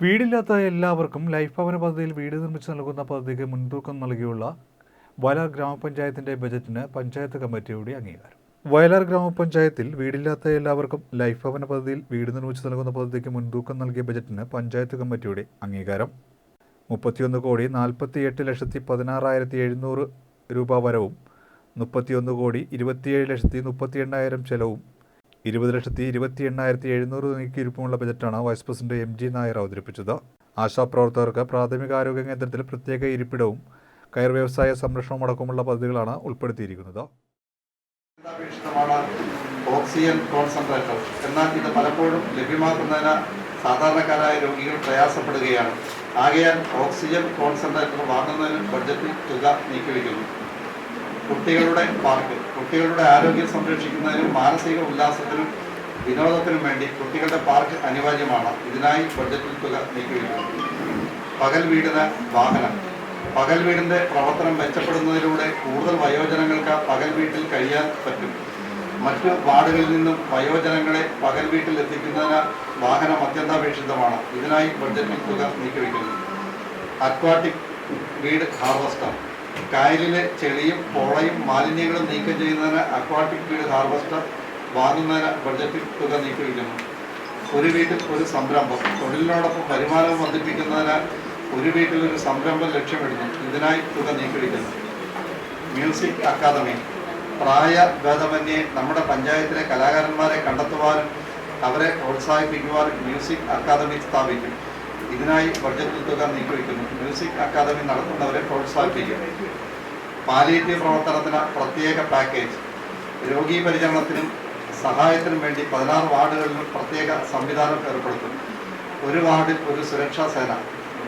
വീടില്ലാത്ത എല്ലാവർക്കും ലൈഫ് ഭവന പദ്ധതിയിൽ വീട് നിർമ്മിച്ചു നൽകുന്ന പദ്ധതിക്ക് മുൻതൂക്കം നൽകിയുള്ള വയലാർ ഗ്രാമപഞ്ചായത്തിന്റെ ബജറ്റിന് പഞ്ചായത്ത് കമ്മിറ്റിയുടെ അംഗീകാരം. വയലാർ ഗ്രാമപഞ്ചായത്തിൽ വീടില്ലാത്ത എല്ലാവർക്കും ലൈഫ് ഭവന പദ്ധതിയിൽ വീട് നിർമ്മിച്ചു നൽകുന്ന പദ്ധതിക്ക് മുൻതൂക്കം നൽകിയ ബജറ്റിന് പഞ്ചായത്ത് കമ്മിറ്റിയുടെ അംഗീകാരം. മുപ്പത്തിയൊന്ന് കോടി നാൽപ്പത്തിയെട്ട് ലക്ഷത്തി പതിനാറായിരത്തി എഴുന്നൂറ് രൂപ വരവും മുപ്പത്തിയൊന്ന് കോടി ഇരുപത്തിയേഴ് ലക്ഷത്തി മുപ്പത്തി എണ്ണായിരം ചെലവും ഇരുപത് ലക്ഷത്തി ഇരുപത്തി എണ്ണായിരത്തി എഴുന്നൂറ് നീക്കിയിരിപ്പുമുള്ള ബജറ്റാണ് vice president M G Nair അവതരിപ്പിച്ചത്. ആശാപ്രവർത്തകർക്ക് പ്രാഥമികാരോഗ്യ കേന്ദ്രത്തിൽ പ്രത്യേക ഇരിപ്പിടവും കയർ വ്യവസായ സംരക്ഷണവും അടക്കമുള്ള പദ്ധതികളാണ് ഉൾപ്പെടുത്തിയിരിക്കുന്നത്. Oxygen concentrator. എന്നാൽ ഇത് പലപ്പോഴും ലഭ്യമാക്കുന്നതിന് സാധാരണക്കാരായ രോഗികൾ പ്രയാസപ്പെടുകയാണ്. ആകയാൽ ഓക്സിജൻ കോൺസെൻട്രേറ്റർ വാങ്ങുന്നതിന് ബഡ്ജറ്റിൽ തുക നീക്കിവെക്കുന്നു. കുട്ടികളുടെ പാർക്ക്. കുട്ടികളുടെ ആരോഗ്യം സംരക്ഷിക്കുന്നതിനും മാനസിക ഉല്ലാസത്തിനും വിനോദത്തിനും വേണ്ടി കുട്ടികളുടെ പാർക്ക് അനിവാര്യമാണ്. ഇതിനായി ബഡ്ജറ്റിൽ തുക നീക്കുകയാണ് പകൽ വീടിന് വാഹനം. പകൽ വീടിന്റെ പ്രവർത്തനം മെച്ചപ്പെടുന്നതിലൂടെ കൂടുതൽ വയോജനങ്ങൾക്ക് പകൽ വീട്ടിൽ കഴിയാൻ പറ്റും. മറ്റു വാർഡുകളിൽ നിന്നും വയോജനങ്ങളെ പകൽ വീട്ടിൽ എത്തിക്കുന്നതിന് വാഹനം അത്യന്താപേക്ഷിതമാണ്. ഇതിനായി ബഡ്ജറ്റിൽ തുക നീക്കിവെക്കുന്നു. അക്വാട്ടിക് വീട് ഹാർവസ്റ്റർ. കായലിലെ ചെളിയും പോളയും മാലിന്യങ്ങളും നീക്കം ചെയ്യുന്നതിന് അക്വാട്ടിക് വീട് ഹാർവസ്റ്റർ വാങ്ങുന്നതിന് ബഡ്ജറ്റിൽ തുക നീക്കിവെക്കുന്നു ഒരു വീട്ടിൽ ഒരു സംരംഭം. തൊഴിലിനോടൊപ്പം വരുമാനവും വർദ്ധിപ്പിക്കുന്നതിന് ഒരു വീട്ടിൽ ഒരു സംരംഭം ലക്ഷ്യമിടുന്നു. ഇതിനായി തുക നീക്കിവെക്കുന്നു മ്യൂസിക് അക്കാദമി. പ്രായ ഭേദമന്യേ നമ്മുടെ പഞ്ചായത്തിലെ കലാകാരന്മാരെ കണ്ടെത്തുവാനും അവരെ പ്രോത്സാഹിപ്പിക്കുവാനും മ്യൂസിക് അക്കാദമി സ്ഥാപിക്കും. ഇതിനായി ബഡ്ജറ്റിൽ തുക നീക്കിവെക്കുന്നു. മ്യൂസിക് അക്കാദമി നടത്തുന്നവരെ പ്രോത്സാഹിപ്പിക്കും പാലിയേറ്റീവ് പ്രവർത്തനത്തിന് പ്രത്യേക പാക്കേജ് രോഗീ പരിചരണത്തിനും സഹായത്തിനും വേണ്ടി പതിനാറ് വാർഡുകളിലും പ്രത്യേക സംവിധാനം ഏർപ്പെടുത്തും. ഒരു വാർഡിൽ ഒരു സുരക്ഷാ സേന.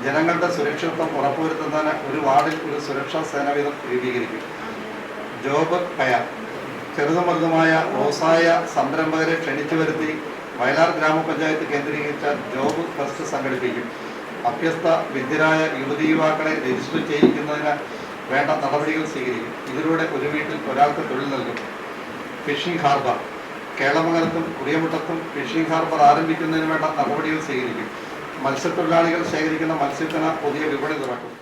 ജനങ്ങളുടെ സുരക്ഷിതത്വം ഉറപ്പുവരുത്തുന്നതിന് ഒരു വാർഡിൽ ഒരു സുരക്ഷാ സേന വീതം രൂപീകരിക്കും. ജോബ് കയർ ചെറുതും വലുതുമായ വ്യവസായ സംരംഭകരെ ക്ഷണിച്ചു വരുത്തി വയലാർ ഗ്രാമപഞ്ചായത്ത് കേന്ദ്രീകരിച്ച ജോബ് ഫസ്റ്റ് സംഘടിപ്പിക്കും. അഭ്യസ്ത വിദ്യരായ യുവതി യുവാക്കളെ രജിസ്റ്റർ ചെയ്യിക്കുന്നതിന് വേണ്ട നടപടികൾ സ്വീകരിക്കും. ഇതിലൂടെ ഒരു വീട്ടിൽ ഒരാൾക്ക് തൊഴിൽ നൽകും. Fishing harbour. കേളമംഗലത്തും കുടിയമുട്ടത്തും ഫിഷിംഗ് ഹാർബർ ആരംഭിക്കുന്നതിന് വേണ്ട നടപടികൾ സ്വീകരിക്കും. മത്സ്യത്തൊഴിലാളികൾ ശേഖരിക്കുന്ന മത്സ്യത്തിന് പുതിയ വിപണി തുറക്കും.